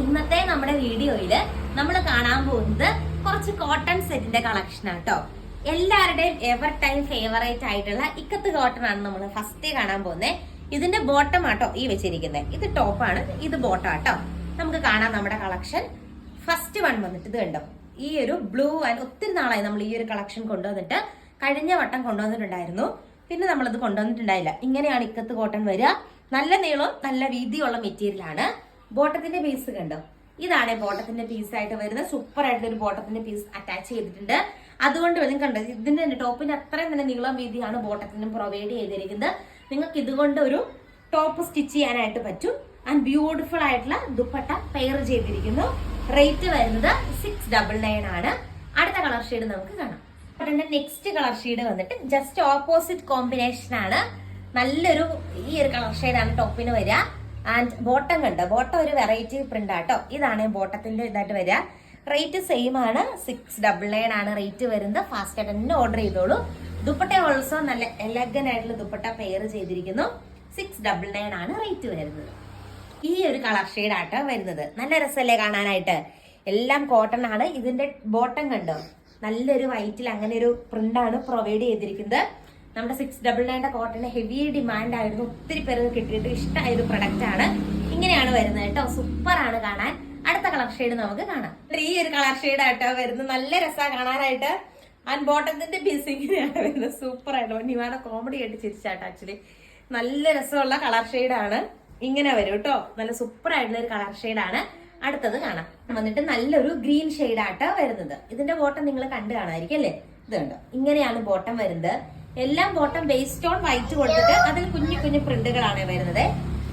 ഇന്നത്തെ നമ്മുടെ വീഡിയോയിൽ നമ്മൾ കാണാൻ പോകുന്നത് കുറച്ച് കോട്ടൺ സെറ്റിന്റെ കളക്ഷൻ ആട്ടോ എല്ലാവരുടെയും എവർ ടൈം ഫേവറേറ്റ് ആയിട്ടുള്ള ഇക്കത്ത് കോട്ടൺ ആണ് നമ്മൾ ഫസ്റ്റ് കാണാൻ പോകുന്നത് ഇതിന്റെ ബോട്ടം ആട്ടോ ഈ വെച്ചിരിക്കുന്നത് ഇത് ടോപ്പാണ് ഇത് ബോട്ടം ആട്ടോ നമുക്ക് കാണാം നമ്മുടെ കളക്ഷൻ ഫസ്റ്റ് വൺ വന്നിട്ട് ഇത് കണ്ടോ? ഈ ഒരു ബ്ലൂ ആൻഡ് ഒത്തിരി നാളായി നമ്മൾ ഈ ഒരു കളക്ഷൻ കൊണ്ടുവന്നിട്ട്. കഴിഞ്ഞ വട്ടം കൊണ്ടുവന്നിട്ടുണ്ടായിരുന്നു. പിന്നെ നമ്മളത് കൊണ്ടുവന്നിട്ടുണ്ടായില്ല. ഇങ്ങനെയാണ് ഇക്കത്ത് കോട്ടൺ വരിക. നല്ല നീളവും നല്ല വീതിയുള്ള മെറ്റീരിയൽ ആണ്. ബോട്ടത്തിന്റെ പീസ് കണ്ടോ? ഇതാണ് ബോട്ടത്തിന്റെ പീസ് ആയിട്ട് വരുന്നത്. സൂപ്പർ ആയിട്ട് ഒരു ബോട്ടത്തിന്റെ പീസ് അറ്റാച്ച് ചെയ്തിട്ടുണ്ട്. അതുകൊണ്ട് നിങ്ങൾ കണ്ടത് ഇതിന്റെ തന്നെ ടോപ്പിന്റെ അത്രയും തന്നെ നീളം വീതിയാണ് ബോട്ടത്തിനും പ്രൊവൈഡ് ചെയ്തിരിക്കുന്നത്. നിങ്ങൾക്ക് ഇതുകൊണ്ട് ഒരു ടോപ്പ് സ്റ്റിച്ച് ചെയ്യാനായിട്ട് പറ്റും. ആൻഡ് ബ്യൂട്ടിഫുൾ ആയിട്ടുള്ള ദുപ്പട്ട പെയർ ചെയ്തിരിക്കുന്നു. റേറ്റ് വരുന്നത് സിക്സ് ഡബിൾ നയൻ ആണ്. അടുത്ത കളർ ഷെയ്ഡ് നമുക്ക് കാണാം. നെക്സ്റ്റ് കളർ ഷെയ്ഡ് വന്നിട്ട് ജസ്റ്റ് ഓപ്പോസിറ്റ് കോമ്പിനേഷൻ ആണ്. നല്ലൊരു ഈ ഒരു കളർ ഷെയ്ഡാണ് ടോപ്പിന് വരിക. ആൻഡ് ബോട്ടം കണ്ടോ? ബോട്ടം ഒരു വെറൈറ്റി പ്രിന്റ് ആട്ടോ. ഇതാണ് ബോട്ടത്തിന്റെ ഇതായിട്ട് വരിക. റേറ്റ് സെയിം ആണ്. സിക്സ് ഡബിൾ നയൻ ആണ് റേറ്റ് വരുന്നത്. ഫാസ്റ്റ് ആയിട്ട് തന്നെ ഓർഡർ ചെയ്തോളൂ. ദുപ്പട്ട ഓൾസോ നല്ല എലഗൻ ആയിട്ടുള്ള ദുപ്പട്ട പെയർ ചെയ്തിരിക്കുന്നു. സിക്സ് ഡബിൾ നയൻ ആണ് റേറ്റ് വരുന്നത്. ഈ ഒരു കളർ ഷെയ്ഡ് ആട്ടോ വരുന്നത്. നല്ല രസമല്ലേ കാണാനായിട്ട്? എല്ലാം കോട്ടൺ ആണ്. ഇതിന്റെ ബോട്ടം കണ്ടോ? നല്ലൊരു വൈറ്റിൽ അങ്ങനെ ഒരു പ്രിന്റ് ആണ് പ്രൊവൈഡ് ചെയ്തിരിക്കുന്നത്. നമ്മുടെ സിക്സ് ഡബിൾ നയന്റെ കോട്ടന്റെ ഹെവി ഡിമാൻഡ് ആയിരുന്നു. ഒത്തിരി പേർക്ക് കിട്ടിയിട്ട് ഇഷ്ടമായ ഒരു പ്രൊഡക്റ്റ് ആണ്. ഇങ്ങനെയാണ് വരുന്നത് കേട്ടോ. സൂപ്പർ ആണ് കാണാൻ. അടുത്ത കളർ ഷെയ്ഡ് നമുക്ക് കാണാം. ഈ ഒരു കളർ ഷെയ്ഡ് ആട്ടോ വരുന്നത്. നല്ല രസമാണ് കാണാനായിട്ട്. ആൻഡ് ബോട്ടത്തിന്റെ പീസ് ഇങ്ങനെയാണ് വരുന്നത്. സൂപ്പർ ആയിട്ട്. നിവാന കോമഡി ആയിട്ട് ചിരിച്ചാട്ടോ ആക്ച്വലി നല്ല രസമുള്ള കളർ ഷെയ്ഡാണ് ഇങ്ങനെ വരും കേട്ടോ. നല്ല സൂപ്പർ ആയിട്ടുള്ള ഒരു കളർ ഷെയ്ഡാണ് അടുത്തത് കാണാം. വന്നിട്ട് നല്ലൊരു ഗ്രീൻ ഷെയ്ഡാട്ടോ വരുന്നത്. ഇതിന്റെ ബോട്ടം നിങ്ങൾ കണ്ടു കാണാമായിരിക്കും അല്ലേ? ഇത് കണ്ടോ? ഇങ്ങനെയാണ് ബോട്ടം വരുന്നത്. എല്ലാം ബോട്ടം വേസ്റ്റ് ഓൺ വൈറ്റ് കൊടുത്തിട്ട് അതിൽ കുഞ്ഞു കുഞ്ഞു പ്രിന്റുകളാണ് വരുന്നത്.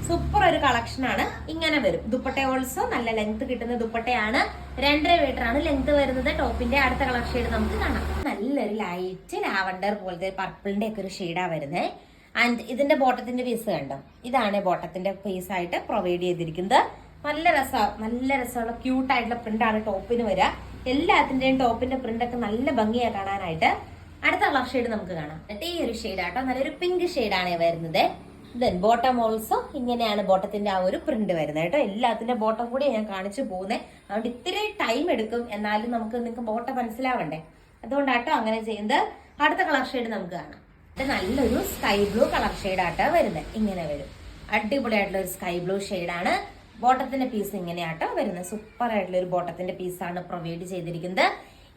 സൂപ്പർ ഒരു കളക്ഷൻ ആണ്. ഇങ്ങനെ വരും. ദുപ്പട്ട ഓൾസോ നല്ല ലെങ്ത് കിട്ടുന്ന ദുപ്പട്ടയാണ്. രണ്ടര മീറ്റർ ആണ് ലെങ്ത് വരുന്നത്. ടോപ്പിന്റെ അടുത്ത കളക്ഷൻ ഷെയ്ഡ് നമുക്ക് കാണാം. നല്ലൊരു ലൈറ്റ് ലാവണ്ടർ പോലത്തെ പർപ്പിളിന്റെ ഒക്കെ ഒരു ഷെയ്ഡാ വരുന്നത് ആൻഡ് ഇതിന്റെ ബോട്ടത്തിന്റെ പീസ് കണ്ടോ? ഇതാണ് ബോട്ടത്തിന്റെ പീസ് ആയിട്ട് പ്രൊവൈഡ് ചെയ്തിരിക്കുന്നത്. നല്ല രസം നല്ല രസമുള്ള ക്യൂട്ടായിട്ടുള്ള പ്രിന്റ് ആണ് ടോപ്പിന് വരിക. എല്ലാത്തിന്റെയും ടോപ്പിന്റെ പ്രിന്റ് ഒക്കെ നല്ല ഭംഗിയാ കാണാനായിട്ട്. അടുത്ത കളർ ഷെയ്ഡ് നമുക്ക് കാണാം. എന്നിട്ട് ഈ ഒരു ഷെയ്ഡ് ആട്ടോ. നല്ലൊരു പിങ്ക് ആണ് വരുന്നത്. ദെൻ ബോട്ടം ഓൾസോ ഇങ്ങനെയാണ് ബോട്ടത്തിന്റെ ആ ഒരു പ്രിന്റ് വരുന്നത് കേട്ടോ. എല്ലാത്തിന്റെ ബോട്ടം കൂടി ഞാൻ കാണിച്ചു പോകുന്നത് അതുകൊണ്ട് ഇത്തിരി ടൈം എടുക്കും. എന്നാലും നമുക്ക് നിങ്ങൾക്ക് ബോട്ടം മനസ്സിലാവണ്ടേ. അതുകൊണ്ടാട്ടോ അങ്ങനെ ചെയ്യുന്നത്. അടുത്ത കളർ ഷെയ്ഡ് നമുക്ക് കാണാം. നല്ലൊരു സ്കൈ ബ്ലൂ കളർ ഷെയ്ഡാട്ടോ വരുന്നത്. ഇങ്ങനെ വരും. അടിപൊളിയായിട്ടുള്ള ഒരു സ്കൈ ബ്ലൂ ഷെയ്ഡാണ് ബോട്ടത്തിന്റെ പീസ് ഇങ്ങനെയാട്ടോ വരുന്നത്. സൂപ്പർ ആയിട്ടുള്ള ഒരു ബോട്ടത്തിന്റെ പീസാണ് പ്രൊവൈഡ് ചെയ്തിരിക്കുന്നത്.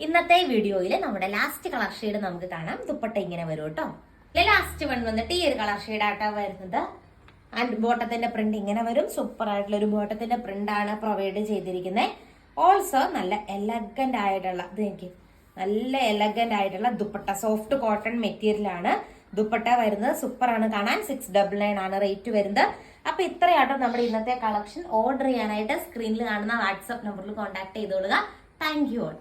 ഇന്നത്തെ വീഡിയോയിൽ നമ്മുടെ ലാസ്റ്റ് കളർ ഷെയ്ഡ് നമുക്ക് കാണാം. ദുപ്പട്ട ഇങ്ങനെ വരും കേട്ടോ. ലാസ്റ്റ് വൺ വന്നിട്ട് ഈ ഒരു കളർ ഷെയ്ഡാട്ടോ വരുന്നത്. ആൻഡ് ബോട്ടത്തിന്റെ പ്രിന്റ് ഇങ്ങനെ വരും. സൂപ്പർ ആയിട്ടുള്ള ഒരു ബോട്ടത്തിന്റെ പ്രിന്റ് ആണ് പ്രൊവൈഡ് ചെയ്തിരിക്കുന്നത് ഓൾസോ നല്ല എലഗന്റ് ആയിട്ടുള്ള ഇത് എനിക്ക് നല്ല എലഗന്റ് ആയിട്ടുള്ള ദുപ്പട്ട. സോഫ്റ്റ് കോട്ടൺ മെറ്റീരിയൽ ആണ് ദുപ്പട്ട വരുന്നത്. സൂപ്പർ ആണ് കാണാൻ. സിക്സ് ഡബിൾ നയൻ ആണ് റേറ്റ് വരുന്നത്. അപ്പൊ ഇത്രയാട്ടോ നമ്മുടെ ഇന്നത്തെ കളക്ഷൻ ഓർഡർ ചെയ്യാനായിട്ട് സ്ക്രീനിൽ കാണുന്ന വാട്സ്ആപ്പ് നമ്പറിൽ കോൺടാക്ട് ചെയ്തോളുക. Thank you all